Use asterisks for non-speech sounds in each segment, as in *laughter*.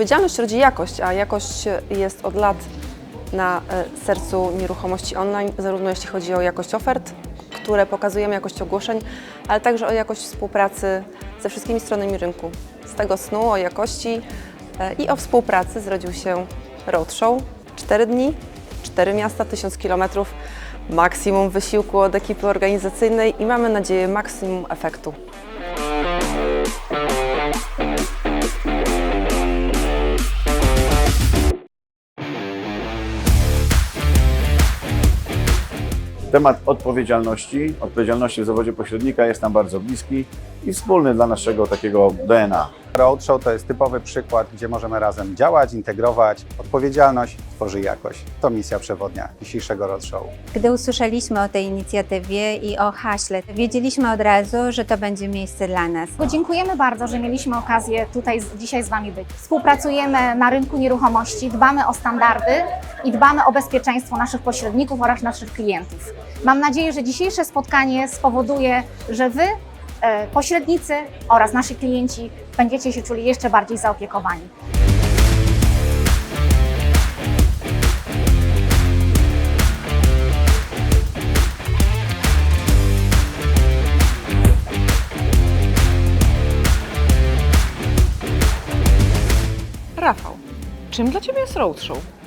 Odpowiedzialność rodzi jakość, a jakość jest od lat na e, sercu nieruchomości online, zarówno jeśli chodzi o jakość ofert, które pokazujemy, jakość ogłoszeń, ale także o jakość współpracy ze wszystkimi stronami rynku. Z tego snu o jakości e, i o współpracy zrodził się Roadshow. Cztery dni, cztery miasta, tysiąc kilometrów, maksimum wysiłku od ekipy organizacyjnej i mamy nadzieję maksimum efektu. Temat odpowiedzialności, odpowiedzialności w zawodzie pośrednika jest nam bardzo bliski i wspólny dla naszego takiego DNA. Roadshow to jest typowy przykład, gdzie możemy razem działać, integrować. Odpowiedzialność tworzy jakość. To misja przewodnia dzisiejszego Roadshow. Gdy usłyszeliśmy o tej inicjatywie i o haśle, wiedzieliśmy od razu, że to będzie miejsce dla nas. Bo Dziękujemy bardzo, że mieliśmy okazję tutaj z, dzisiaj z Wami być. Współpracujemy na rynku nieruchomości, dbamy o standardy i dbamy o bezpieczeństwo naszych pośredników oraz naszych klientów. Mam nadzieję, że dzisiejsze spotkanie spowoduje, że Wy, pośrednicy oraz nasi klienci będziecie się czuli jeszcze bardziej zaopiekowani. Rafał, czym dla Ciebie jest roadshow?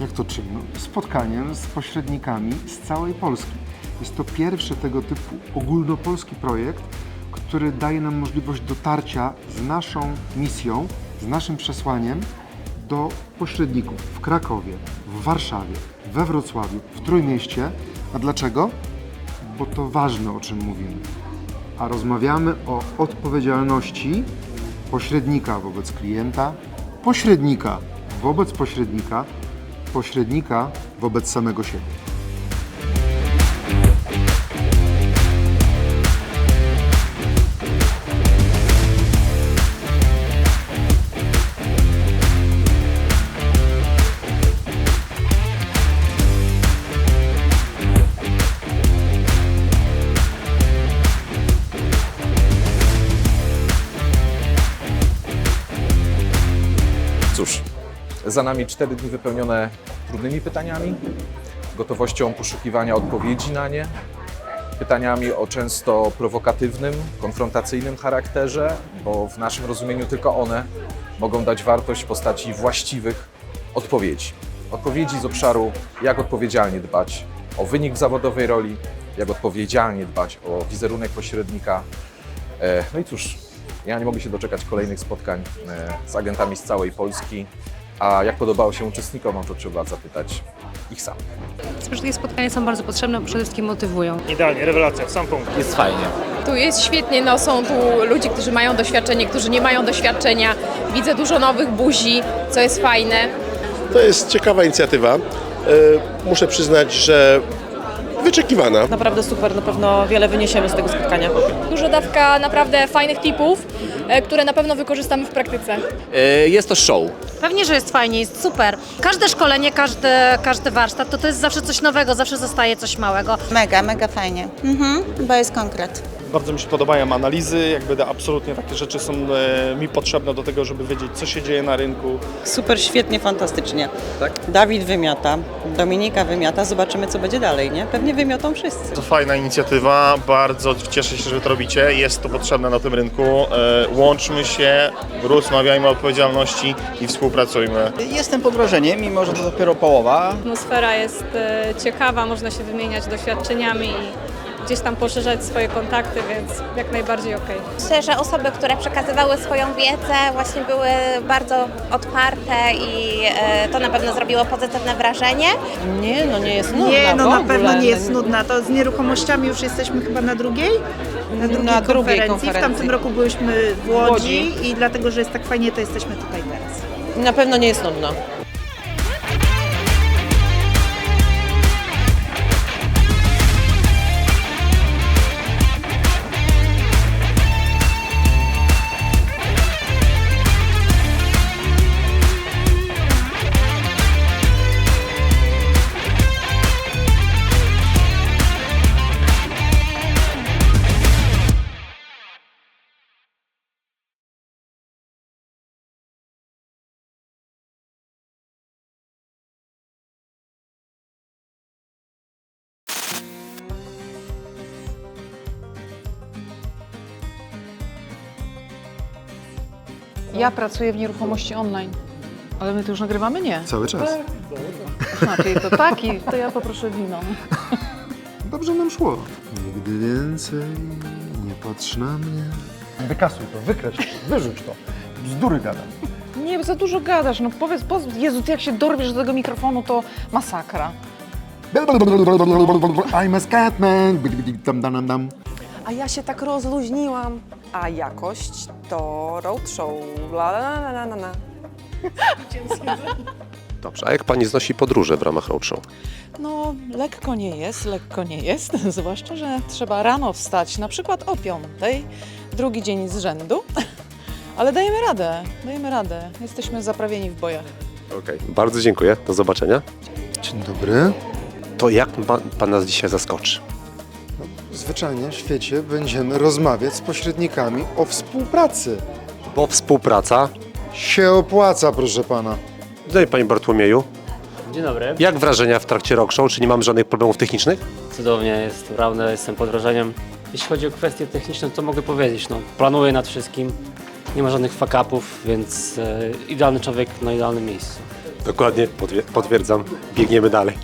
Jak to czym? Spotkaniem z pośrednikami z całej Polski. Jest to pierwszy tego typu ogólnopolski projekt, który daje nam możliwość dotarcia z naszą misją, z naszym przesłaniem do pośredników w Krakowie, w Warszawie, we Wrocławiu, w Trójmieście. A dlaczego? Bo to ważne, o czym mówimy. A rozmawiamy o odpowiedzialności pośrednika wobec klienta, pośrednika wobec pośrednika, pośrednika wobec samego siebie. Za nami cztery dni wypełnione trudnymi pytaniami, gotowością poszukiwania odpowiedzi na nie, pytaniami o często prowokatywnym, konfrontacyjnym charakterze, bo w naszym rozumieniu tylko one mogą dać wartość w postaci właściwych odpowiedzi. Odpowiedzi z obszaru, jak odpowiedzialnie dbać o wynik zawodowej roli, jak odpowiedzialnie dbać o wizerunek pośrednika. E, No i cóż, ja nie mogę się doczekać kolejnych spotkań e, z agentami z całej Polski. A jak podobało się uczestnikom, to trzeba zapytać ich samych. Takie spotkania są bardzo potrzebne, bo przede wszystkim motywują. Idealnie, rewelacja, w sam punkt. Jest fajnie. Tu jest świetnie, no są tu ludzie, którzy mają doświadczenie, którzy nie mają doświadczenia. Widzę dużo nowych buzi, co jest fajne. To jest ciekawa inicjatywa. E, Muszę przyznać, że wyczekiwana. Naprawdę super, na pewno wiele wyniesiemy z tego spotkania. Duża dawka naprawdę fajnych tipów, e, które na pewno wykorzystamy w praktyce. E, Jest to show. Pewnie, że jest fajnie, jest super. Każde szkolenie, każdy, każdy warsztat to, to jest zawsze coś nowego, zawsze zostaje coś małego. Mega, mega fajnie. Mhm, bo jest konkret. Bardzo mi się podobają analizy, jakby absolutnie takie rzeczy są e, mi potrzebne do tego, żeby wiedzieć, co się dzieje na rynku. Super, świetnie, fantastycznie. Tak? Dawid wymiata, Dominika wymiata, zobaczymy co będzie dalej, nie? Pewnie wymiotą wszyscy. To fajna inicjatywa, bardzo cieszę się, że to robicie. Jest to potrzebne na tym rynku. E, Łączmy się, rozmawiajmy o odpowiedzialności i współpracujmy. Jestem pod wrażeniem, mimo że to dopiero połowa. Atmosfera jest e, ciekawa, można się wymieniać doświadczeniami i gdzieś tam poszerzać swoje kontakty, więc jak najbardziej okej. Myślę, że osoby, które przekazywały swoją wiedzę, właśnie były bardzo otwarte i e, to na pewno zrobiło pozytywne wrażenie. Nie, no nie jest nudna Nie, no w na ogóle. pewno nie jest nudna. To z nieruchomościami już jesteśmy chyba na drugiej? Na drugiej, Na drugiej konferencji. W konferencji. tamtym roku byliśmy w Łodzi, Łodzi. i dlatego, że jest tak fajnie, to jesteśmy tutaj teraz. Na pewno nie jest nudna. Ja pracuję w nieruchomości online. Ale my tu już nagrywamy? Nie. Cały czas. A, czyli to taki, to ja poproszę wino. Dobrze nam szło. Nigdy więcej nie patrz na mnie. Wykasuj to, wykreśl to, wyrzuć to. Bzdury gadam. Nie, za dużo gadasz, no powiedz, powiedz, Jezu, ty jak się dorwiesz do tego mikrofonu, to masakra. I'm a scatman. Dam, dam, dam. A ja się tak rozluźniłam. A jakość to roadshow. La, la, la, la, la, la. *laughs* Dobrze, a jak pani znosi podróże w ramach roadshow? No, lekko nie jest, lekko nie jest, *laughs* zwłaszcza, że trzeba rano wstać, na przykład o piątej, drugi dzień z rzędu, *laughs* ale dajemy radę, dajemy radę, jesteśmy zaprawieni w bojach. Okej, bardzo dziękuję, do zobaczenia. Dzień dobry. To jak pan, pan nas dzisiaj zaskoczy? Zwyczajnie w świecie będziemy rozmawiać z pośrednikami o współpracy. Bo współpraca... Się opłaca, proszę pana. Dzień panie Bartłomieju. Dzień dobry. Jak wrażenia w trakcie roadshow? Czy nie mamy żadnych problemów technicznych? Cudownie, jest naprawdę, jestem pod wrażeniem. Jeśli chodzi o kwestie techniczne, to mogę powiedzieć, no, planuję nad wszystkim, nie ma żadnych fuck-upów, więc e, idealny człowiek na idealnym miejscu. Dokładnie, potwier- potwierdzam. Biegniemy dalej.